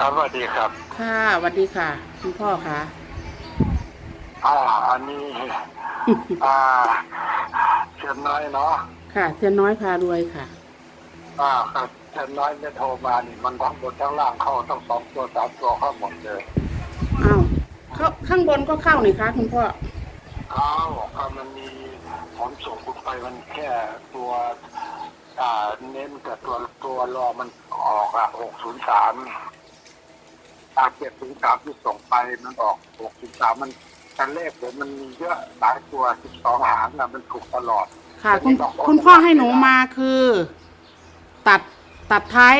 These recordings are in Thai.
ครับสวัสดีครับ ค่ะสวัสดีค่ะ คุณพ่อค่ะ อ่า อันนี้ อ่าเชียนน้อยเนาะ ค่ะเซียนน้อยพารวยค่ะ อ่าครับเชียนน้อยเนี่ยโทรมานี่มันทั้งบนทั้งล่างเข้าทั้งสองตัวสามตัวเข้าหมดเลยอ้าวเข้าข้างบนก็เข้านี่คะคุณพ่อ เข้าก็มันมีผลส่งคุณไปมันแค่ตัว อ่า เน้นกับตัวตัวรอมันออกอะหกศูนย์สาม อาเจ็ดศูนย์สามที่ส่งไปมันออกหกศูนย์สามมันแต่เลขผมมันมีเยอะหลายตัวสิบสองหางอะมันถูกตลอดค่ะคุณคุณพ่อให้หนูมาคือ ตัดตัดท้าย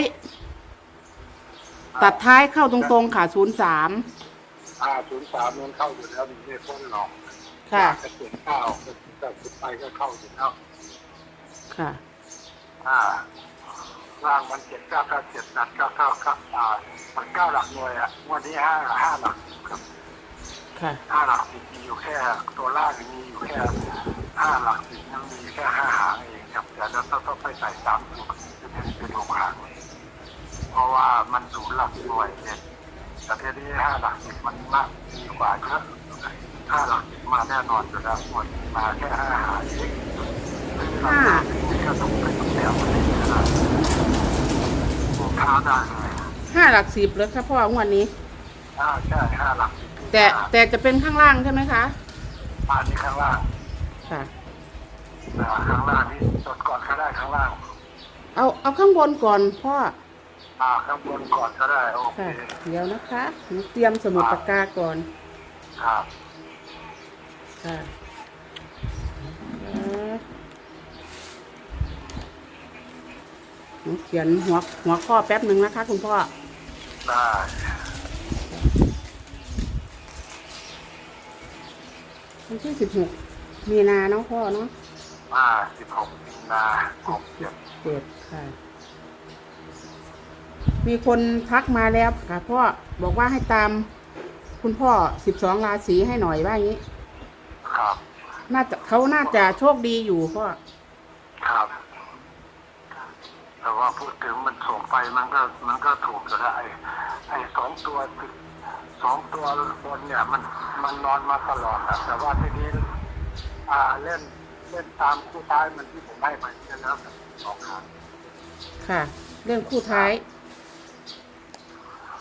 ตัดท้ายเข้าตรงๆค่ะศูนย์สามอ่าศูนย์สามมันเข้าอยู่แล้วมีเลขพ้นหลอกค่ะกระเจ็ดเก้าก็ก็สุดไปก็เข้าอยู่แล้วค่ะ อ่า ล่างมันเจ็ดเก้าเก้าเจ็ดนัดเก้าเก้าเก้าอ่ามันเก้าหลักหน่วยอะงวันนี้ห้าห้าหลักครับค่ะห้าหลักสิบมีอยู่แค่ ตัวล่างมีอยู่แค่ห้าหลักสิบยังมีแค่ห้าหางเองครับเดี๋ยวเราต้องต้องไปใส่สามตัวจะเป็นเป็นหกหางเพราะว่ามันศูนย์หลักหน่วยเนี่ยแต่ทีนี้ห้าหลักสิบมันมากดีกว่าเยอะห้าหลักสิบมาแน่นอนอยู่แล้วหมดมาแค่ห้าหางเอง ห้าก็ต้องไปต้องแนวมันเลยนะผมท้าได้เลยห้าหลักสิบเลยค่ะพ่องวดนี้อ่าใช่ห้าหลักสิบแต่แต่จะเป็นข้างล่างใช่ไหมคะอันนี้ข้างล่างค่ะอ่าข้างล่างนี่จดก่อนก็ได้ข้างล่าง เอาเอาข้างบนก่อนพ่ออ่าข้างบนก่อนก็ได้โอเคค่ะเดี๋ยวนะคะหนูเตรียมสมุดปากกาก่อนครับค่ะเอ่อ หนูเขียนหัวหัวข้อแป๊บหนึ่งนะคะ คุณพ่อได้วันที่สิบหกมีนาเนาะพ่อเนาะอ่าสิบหกมีนาหกเจ็ดเจ็ดค่ะ มีคนทักมาแล้วค่ะพ่อบอกว่าให้ตาม คุณพ่อสิบสองราศีให้หน่อยว่าอย่างนี้ ครับ น่าจะเขาน่าจะโชคดีอยู่พ่อครับ แต่ว่าพูดถึงมันส่งไปมันก็มันก็ถูกอยู่แล้วไอ้ไอ้สองตัวติดสองตัวบนเนี่ยมันมันนอนมาตลอดอะแต่ว่าทีนี้อ่าเล่นเล่นตามคู่ท้ายมันที่ผมให้ไปแค่แล้วครับสองครั้งค่ะ เรื่องคู่ท้าย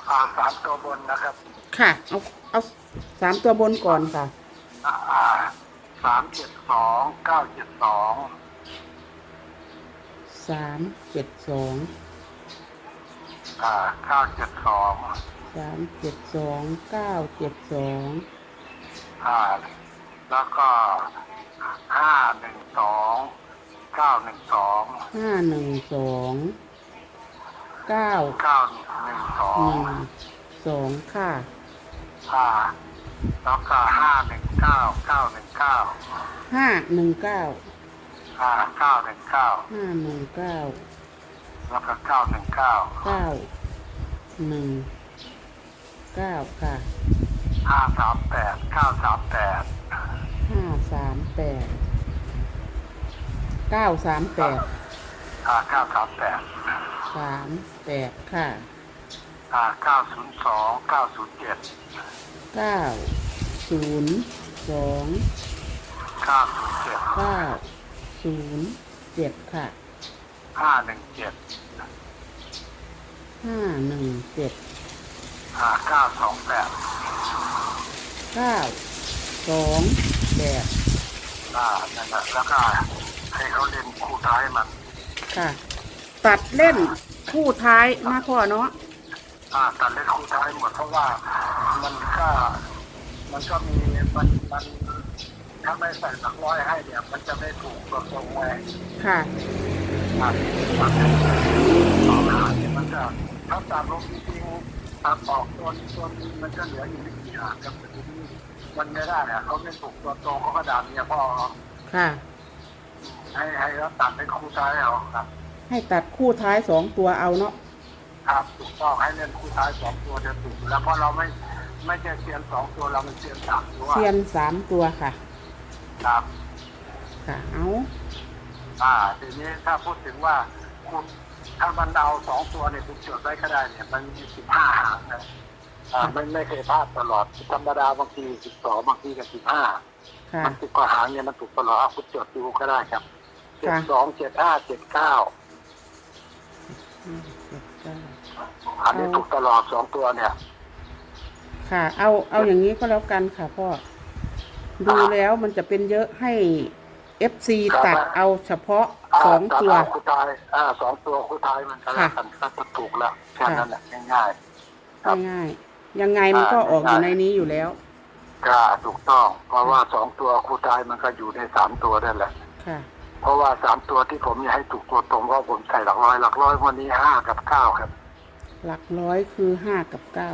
อ่าสามตัวบนนะครับค่ะ เอาเอาสามตัวบนก่อนค่ะอ่าสามเจ็ดสองเก้าเจ็ดสอง สามเจ็ดสองอ่าเก้าเจ็ดสองสามเจ็ดสองเก้าเจ็ดสองอ่าแล้วก็ห้าหนึ่งสองเก้าหนึ่งสองห้าหนึ่งสองเก้าเก้าหนึ่งสอหงนึ่งสองค่ะอ่าแล้วก็ห้าหนึ่งเก้าเก้าหนึ่งเก้าห้าหนึ่งเก้า อ่าเก้าหนึ่งเก้าห้าหนึ่งเก้าแล้วก็เก้าหนึ่งเก้าเก้าหนึ่งเก้าค่ะห้าสามแปดเก้าสามแปดห้าสามแปดเก้าสามแปดอ่าเก้าสามแปดสามแปดค่ะอ่าเก้าศูนย์สองเก้าศูนย์เจ็ดเก้าศูนย์สองเก้าศูนย์เจ็ดเก้า ศูนย์เจ็ดค่ะห้าหนึ่งเจ็ดห้าหนึ่งเจ็ดอ่าเก้าสองแปดเก้าสองแปดอ่านั่นแหละแล้วก็ให้เขาเล่นคู่ท้ายมันค่ะ ตัดเล่นคู่ท้ายนะพ่อเนาะอ่าตัดเล่นคู่ท้ายหมดเพราะว่ามันก็มันก็มีมันมัน ถ้าไม่ใส่สักร้อยให้เนี่ยมันจะไม่ถูกตัวตรงไว้ค่ะอ่าตัดสองหางเนี่ยมันจะถ้าตัดลงจริงๆตัดออกตัวตัวนึงมันจะเหลืออยู่ไม่กี่หางครับแต่ทีนี้มันไม่ได้อะเขาไม่ถูกตัวตรงเขาก็ด่าเมียพ่อเขาค่ะ ให้ให้เขาตัดเป็นคู่ท้ายเอาครับ ให้ตัดคู่ท้ายสองตัวเอาเนาะ ครับถูกต้องให้เล่นคู่ท้ายสองตัวจะถูกอยู่แล้วเพราะเราไม่ไม่ใช่เซียนสองตัวเราเป็นเซียนสามตัว เซียนสามตัวค่ะ ครับค่ะเอาอ่าทีนี้ถ้าพูดถึงว่าคู่ถ้ามันเอาสองตัวเนี่ยคุณจดไว้ก็ได้เนี่ย มันมีสิบห้าหางนะอ่าไม่ไม่เคยพลาดตลอดธรรมดาบางทีสิบสองบางทีก็สิบห้าค่ะมันสิบกว่าหางเนี่ยมันถูกตลอดเอาคุณจดดูก็ได้ครับเจ็ดค่ะสองเจ็ดห้าเจ็ดเก้าห้าเจ็ดเก้าอันนี้ถูกตลอดสองตัวเนี่ย ค่ะ เอาเอาอย่างนี้ก็แล้วกันค่ะพ่อ ดูแล้วมันจะเป็นเยอะให้ FC ตัดเอาเฉพาะสองตัวาคู่ท้ายอ่าสองตัวคู่ท้ายมันก็แล้วกันก็จะถูกแล้วแค่นั้นแหละง่ายๆครับ ง่ายๆยังไงมันก็ออกอยู่ในนี้อยู่แล้ว ก็ถูกต้อง เพราะว่าสองตัวคู่ท้ายมันก็อยู่ในสามตัวนั่นแหละ ค่ะ เพราะว่าสามตัวที่ผมอยากให้ถูกตัวตรงเพราะผมใส่หลักร้อยหลักร้อยวันนี้ห้ากับเก้าครับ หลักร้อยคือห้ากับเก้า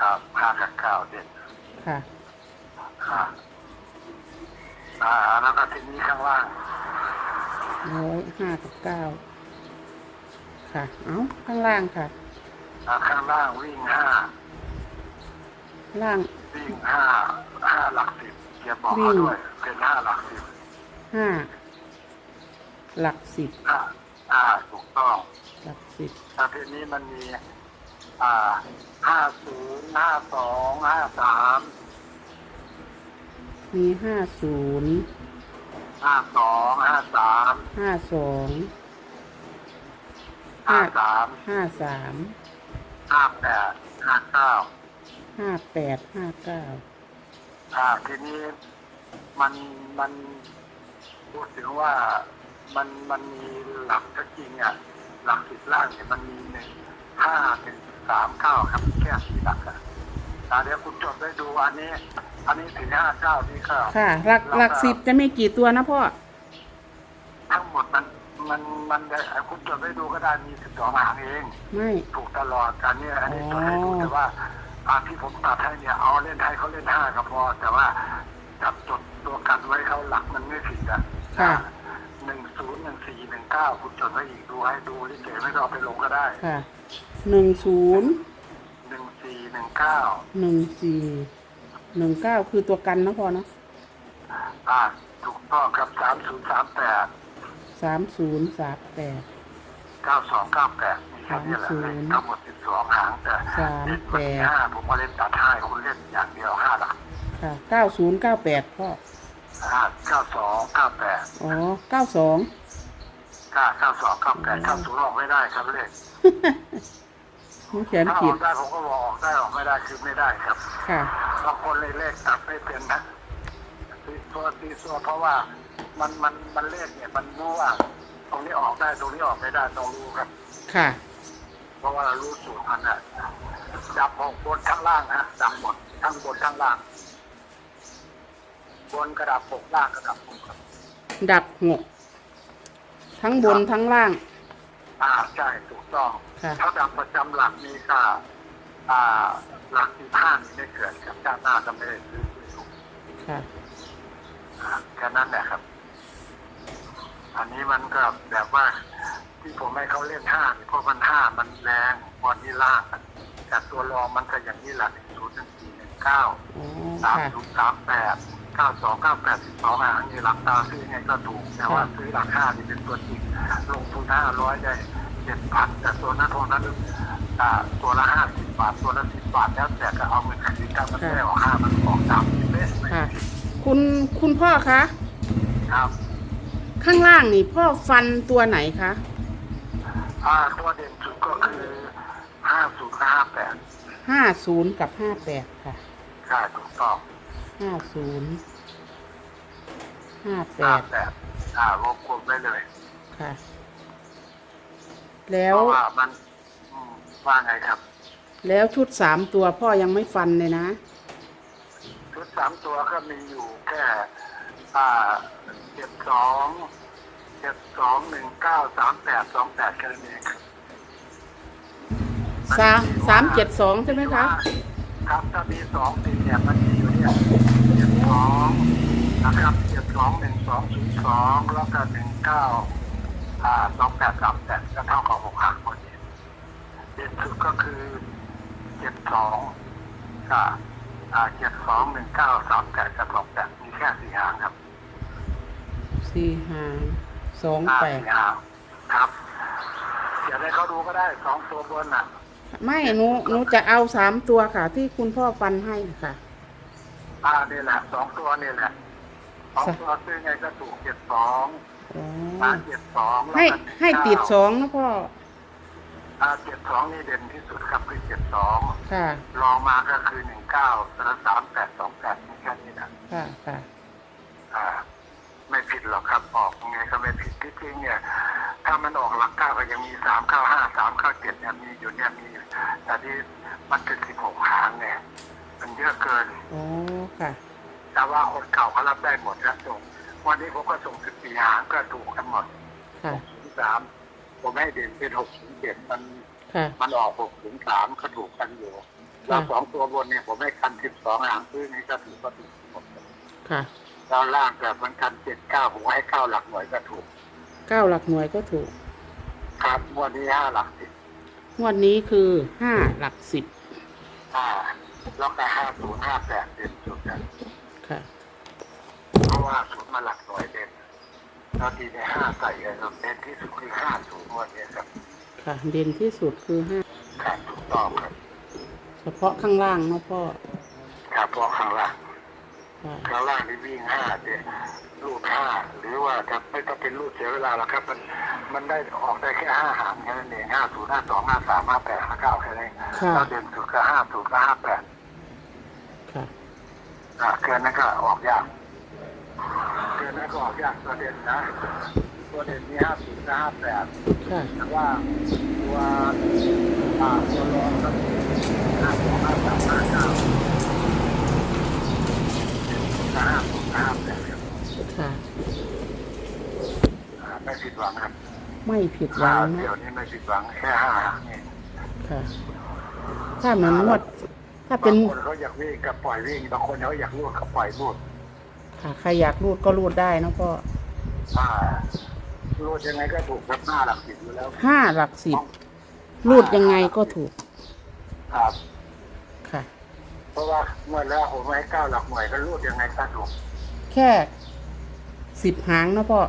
ครับห้ากับเก้าเด่นค่ะ อ่าอ่าแล้วก็ทีนี้ข้างล่างร้อยห้ากับเก้าค่ะ เอาข้างล่างค่ะ อ่าข้างล่างวิ่งห้าล่างวิ่งห้าห้าหลักสิบเกียร์บอกเขาด้วยเป็นห้าหลักสิบห้าหลักสิบอ่าอ่าถูกต้องหลักสิบแต่ทีนี้มันมี อ่าห้าศูนย์ห้าสองห้าสาม มีห้าศูนย์ห้าสองห้าสามห้าสองห้าสามห้าสามห้าแปดห้าเก้าห้าแปดห้าเก้าอ่าทีนี้มันมันพูดถึงว่ามันมันมีหลักก็จริงอะหลักสิบล่างเนี่ยมันมีหนึ่งห้าหนึ่งสามเก้าครับแค่สี่หลักอะ อ่าเดี๋ยวคุณจดได้ดูอันนี้ อันนี้ถึงห้าเก้านี่ก็ค่ะ หลักหลักสิบจะมีกี่ตัวนะพ่อ ทั้งหมดมันมันมันได้คุณจดได้ดูก็ได้มีสิบสองหางเอง ไม่ ถูกตลอดอันนี้อันนี้อ๋อจดให้ดูแต่ว่าอาที่ผมตัดให้เนี่ยเอาเล่นให้เขาเล่นห้าก็พอ แต่ว่าจับจดตัวกันไว้เขาหลักมันไม่ผิดอะค่ะ หนึ่งศูนย์หนึ่งสี่หนึ่งเก้าคุณจดไว้อีกดูให้ดูลิเกไม่ต้องเอาไปลงก็ได้ ค่ะหนึ่งศูนย์หนึ่งสี่หนึ่ง เก้าหนึ่งสี่หนึ่งเก้าคือตัวกันนะพ่อเนาะอ่าถูกต้องครับสามศูนย์สามแปดสามศูนย์สามแปด เก้าสองเก้าแปดมีแค่นี้แหละสามศูนย์ทั้งหมดสิบสองหางแต่สามเล่นแปวันที่ดห้าผมก็เล่นตัดให้คุณเล่นอย่างเดียวห้าหลักค่ะเก้าศูนย์เก้าแปดพ่อ ห้าเก้าสองเก้าแปดอ๋อเก้าสอง เก้าเก้าสองเก้าแปดเก้าศูนย์ออกไม่ได้ครับเลข มันเขียนถ้าอผิอดกได้ผมก็บอกออกได้ออกไม่ได้คือไม่ได้ครับค่ะ บางคนเลยเลขตัดไม่เป็นนะตีตัวตีตัวเพราะว่ามันมันมันเลขเนี่ยมันรู้ว่าตรงนี้ออกได้ตรงนี้ออกไม่ได้ต้องรู้ครับ ค่ะ เพราะว่าเรารู้สูตรมันอะดับหกบนทั้งล่างฮะดับหมดทั้งบนทั้งล่าง บนกระดับหกล่างกระดับหกครับ ดับหกทั้งบนทั้งล่าง อ่าใช่ถูกต้องค่ะถ้าดับประจำหลักนี้ก็อ่าหลักที่ห้านี่ไม่เกิดครับชาติหน้าจะไม่ได้ซื้อไม่ถูกค่ะ อ่าแค่นั้นแหละครับ อันนี้มันก็แบบว่าที่ผมให้เขาเล่นห้านี่เพราะมันห้ามันแรงวันนี้ล่างอะแต่ตัวรองมันก็อย่างนี้แหละหนึ่งศูนย์หนึ่งสี่หนึ่งเก้า อ๋อ สามค่ะ ศูนย์สามแปด เก้าสองเก้าแปดสิบสองอะนี่หลักตาซื้อยังไงก็ถูก แต่ว่าซื้อหลักห้านี่เป็นตัวจริงลงทุนห้าร้อยได้เจ็ดพันแต่ตัวนั้นพวกนั้นอ่าตัวละห้าสิบบาทตัวละสิบบาทแล้วแต่ก็เอาเงินคืนถ้ามันไม่ออกห้ามันออกตามที่เป๊ะไม่ค่ะผิดคุณคุณพ่อคะครับ ข้างล่างนี่พ่อฟันตัวไหนคะอ่าตัวเด่นสุดก็คือห้าศูนย์ห้าแปดห้าศูนย์กับห้าแปดค่ะใช่ถูกต้อง ห้าศูนย์ห้าแปห้าดแปดอ่าวงกลมไว้เลยค่ะ แล้เพวราะว่ามันอืมว่าไงครับ แล้วชุดสามตัวพ่อยังไม่ฟันเลยนะ ชุดสามตัวก็มีอยู่แค่อ่าเจ็ดสองเจ็ดสองหนึ่งเก้าสามแปดสองแปดแค่นั้นเองครับสามสามเจ็ดสองใช่ไหมคะ ครับถ้ามีสองสี่เนี่ยมันมีอยู่เนี่ยเจ็ด สองนะครับเจ็ดสองหนึ่งสองศูนย์สองแล้วก็หนึ่งเก้าอ่าสองแปดสามแปดก็เท่ากับหกหางพอดีเด่นสุดก็คือเจ็ดสองกับอ่าเจ็ดสองหนึ่งเก้าสามแปดกับสองแปดมีแค่สี่หางครับสี่ห้าสองอ่าแปดสี่หางครับให้เขาดูก็ได้สองตัวบนอะ ไม่หนูหนูจะเอาสามตัวค่ะ ที่คุณพ่อฟันให้ค่ะ อ่านี่แหละสองตัวนี่แหละสองตัวซื้อไงก็ถูกเจ็ดสองอ๋อมาเจ็ดสองให้ให้ติดสองนะพ่อ อ่าเจ็ดสองนี่เด่นที่สุดครับคือเจ็ดสองค่ะรองมาก็คือหนึ่งเก้าแล้วสามแปดสองแปดนี่แค่นี้นะค่ะค่ะอ่า ไม่ผิดหรอกครับออกยังไงก็ไม่ผิดที่จริงเนี่ย ถ้ามันออกหลักเก้าก็ยังมีสามเก้าห้าสามเก้าเจ็ดเนี่ยมีอยู่เนี่ยมีอยู่แต่ที่มันเป็นสิบหกหางเนี่ย มันเยอะเกิน อ๋อ ค่ะ แต่ว่าคนเก่าเขารับได้หมดแล้วส่ง วันนี้ผมก็ส่งสิบสี่หางก็ถูกกันหมดค่ะหกศูนย์สามผมให้เด่นเป็นหกศูนย์เจ็ดมัน ค่ะ มันออกหกศูนย์สามก็ถูกกันอยู่แล้วสองตัวบนเนี่ยผมให้กันสิบสองหางซื้อนี่ก็ถือว่าถูกหมดค่ะตอนล่างแบบมันกันเจ็ดเก้าผมให้เก้าหลักหน่วยก็ถูก เก้าหลักหน่วยก็ถูก ครับงวันนี้ห้าหลักสิบงวดนี้คือห้าหลักสิบห้า แล้วก็ห้าศูนย์ห้าแปดเด่นสุดนะค่ะเพราะว่าศูนย์มาหลักหน่วยเด่นแล้วทีในห้าใส่เลยครับเด่นที่สุดคือห้าศูนย์งวันนี้ครับค่ะเด่นที่สุดคือห้าครับถูกต้องครับเฉพาะข้างล่างเนาะพ่อครับเพราะข้างล่างค่ะข้างล่างนี่วิ่งห้าเนี่ยรูดห้าหรือว่าจะไม่ต้องเป็นรูดเสียเวลาหรอกครับ มันมันได้ออกได้แค่ห้าหางแค่นั้นเองห้าศูนย์ห้าสองห้าสามห้าแปดห้าเก้าแค่นั้นเองค่ะ เราเด่นสุดก็ห้าศูนย์ก็ห้าแปดค่ะ อ่าเกินนั้นก็ออกยาก เกินนั้นก็ออกยากตัวเด่นนะ ตัวเด่นมีห้าศูนย์ก็ห้าแปดค่ะแต่ว่าตัวอ่าตัวรองก็มีห้าสองห้าสามห้าเก้าห้าศูนย์ก็ห้าแปดครับค่ะ อ่าไม่ผิดหวังครับไม่ผิดหวังนะเดี๋ยวนี้ไม่ผิดหวังแค่ห้านี่ค่ะ ถ้าเหมือนงวด ถ้าเป็บานงคนเขาอยากวิ่งก็ปล่อยวิ่งบางคนเขาอยากรูดก็ปล่อยรูดค่ะใครอยากรูดก็รูดได้เนาะพ่ออ่ารูดยังไงก็ถูกครับหน้าหลักสิบอยู่แล้วห้าหลักสิบรูดยังไงก็ถูกครับ ค่ะ เพราะว่าเมื่อแล้วผมให้เก้าหลักหน่วยก็รูดยังไงก็ถูกแค่สิบหางเนาะพ่อ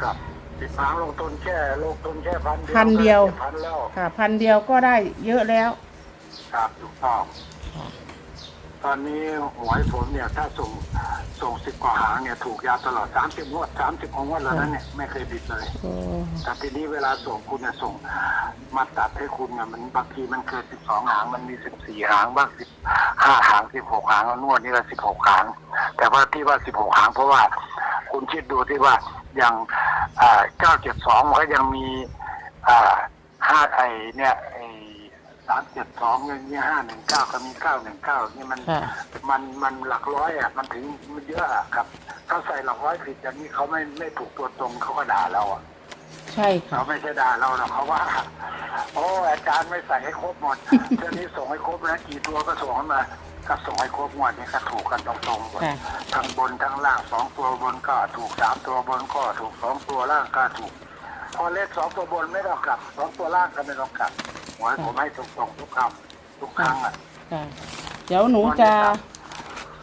ครับสิบสามลงทุนแค่ลงทุนแค่พันเดียวพันเดียว ก็พันแล้ว ค่ะ พันเดียวก็ได้เยอะแล้ว ครับถูกต้องค่ะตอนนี้หวยผมเนี่ย ถ้าส่งส่งสิบกว่าหางเนี่ยถูกยาวตลอดสามสิบงวดสามสิบงวดแล้วนั้นเนี่ยไม่เคยบิดเลยก็แต่ทีนี้เวลาส่งคุณเนี่ยส่ง มาตัดให้คุณเนี่ยมันบางทีมันเกินสิบสองหางมันมีสิบสี่หางบ้างสิบห้าหางสิบหกหางแล้วนวดนี่ละสิบหกหาง แต่ว่าที่ว่าสิบหกหางเพราะว่า คุณคิดดูที่ว่าอย่างเก้าเจ็ดสองมันก็ยังมีอ่าห้าไอเนี่ยไอ สามเจ็ดสองเนี่ยห้าหนึ่งเก้าก็มีเก้าหนึ่งเก้านี่มันค่ะ มันมันหลักร้อยอะมันถึงมันเยอะอะครับ ถ้าใส่หลักร้อยผิดอย่างนี้เขาไม่ไม่ถูกตัวตรงเขาก็ด่าเราอะใช่ค่ะ เขาไม่ใช่ด่าเราหรอกเขาว่า โอ้อาจารย์ไม่ใส่ให้ครบหมด เท่านี้ส่งให้ครบแล้วกี่ตัวก็ส่งให้มาก็ส่งให้ครบหมดนี่ก็ถูกกันตรงๆหมด ค่ะ ทั้งบนทั้งล่างสองตัวบนก็ถูกสามตัวบนก็ถูกสองตัวล่างก็ถูก พอเลขสองตัวบนไม่ต้องกลับสองตัวล่างก็ไม่ต้องกลับ หวยผมให้ตรงๆทุกคำทุกครั้งอะค่ะเดี๋ยวหนูจะ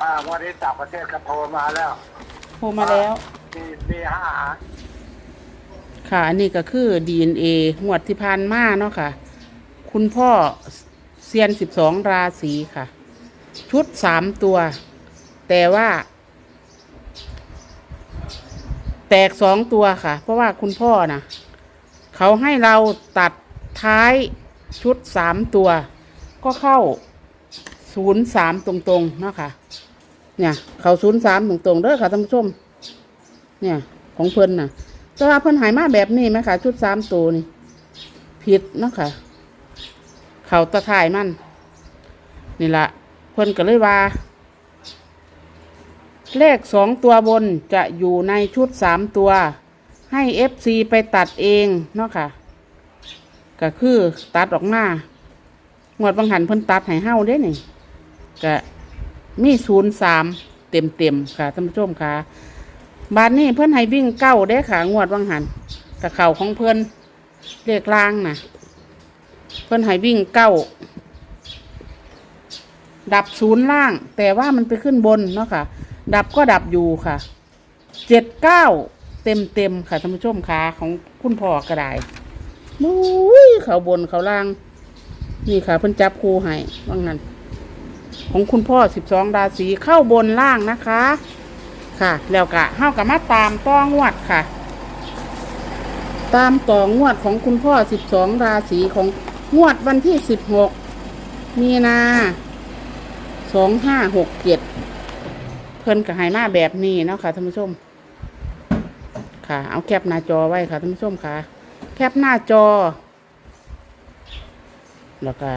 อ่าวันนี้ต่างประเทศก็โทรมาแล้วโทรมาแล้ว มีมีห้าหางค่ะ อันนี้ก็คือ DNA หวดที่พานมาเนาะค่ะ คุณพ่อเซียนสิบสองราศีค่ะ ชุดสามตัว แต่ว่า แตกสองตัวค่ะ เพราะว่าคุณพ่อนะเขาให้เราตัดท้าย ชุดสามตัว ก็เข้าศูนย์สามตรงๆเนาะค่ะ เนี่ยเขาศูนย์สามตรงๆเด้อค่ะท่านผู้ชม เนี่ย ของเพิ่นน่ะแต่ว่าเพิ่นหายมาแบบนี้ไหมคะชุดสามตัวนี่ ผิดเนาะค่ะ เขาตะถ่ายมัน นี่ละเพิ่นก็เลยว่า เลขสองตัวบนจะอยู่ในชุดสามตัว ให้เอฟซีไปตัดเองเนาะค่ะ ก็คือตัดออกมาหมวดบางหันเพิ่นตัดให้เฮาเด้นี่ก็มีศูนย์สามเต็มเต็มค่ะท่านผู้ชมค่ะบานนี้เพื่อนให้วิ่งเก้าได้ขางวดวังหันแต่เข่าของเพื่อนเรียกลางนะเพื่อนให้วิ่งเก้าดับศูนย์ล่าง แต่ว่ามันไปขึ้นบนเนาะค่ะ ดับก็ดับอยู่ค่ะเจ็ดเก้าเต็มเต็มค่ะท่านผู้ชมค่ะของคุณพ่อกระได มุ้ยเขาบนเขาล่าง นี่ค่ะเพิ่นจับคู่ให้ว่างนั้นของคุณพ่อสิบสองราศีเข้าบนล่างนะคะ ค่ะ แล้วกะเฮากับมาตามต่องวดค่ะ ตามต่องวดของคุณพ่อสิบสองราศีของงวดวันที่สิบหกมีนาสองห้าหกเจ็ดเพิ่นกับไฮมาแบบนี้เนาะค่ะท่านผู้ชม ค่ะ เอาแคปหน้าจอไว้ค่ะท่านผู้ชมค่ะ คปหน้าจอ แล้วก็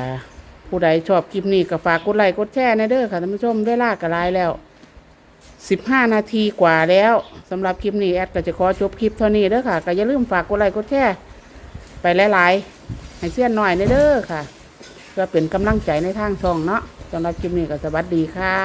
ผู้ใดชอบคลิปนี้ก็ฝากกดไลค์กดแชร์ในเด้อค่ะท่านผู้ชมเวลาก็หลายแล้วสิบห้านาทีกว่าแล้วสำหรับคลิปนี้แอดก็จะขอจบคลิปเท่านี้เด้อค่ะก็อย่าลืมฝากกดไลค์กดแชร์ไปหลายๆให้เสี้ยนหน่อยในเด้อค่ะเพื่อเป็นกำลังใจในทางช่องเนาะสำหรับคลิปนี้ก็สวัสดีค่ะ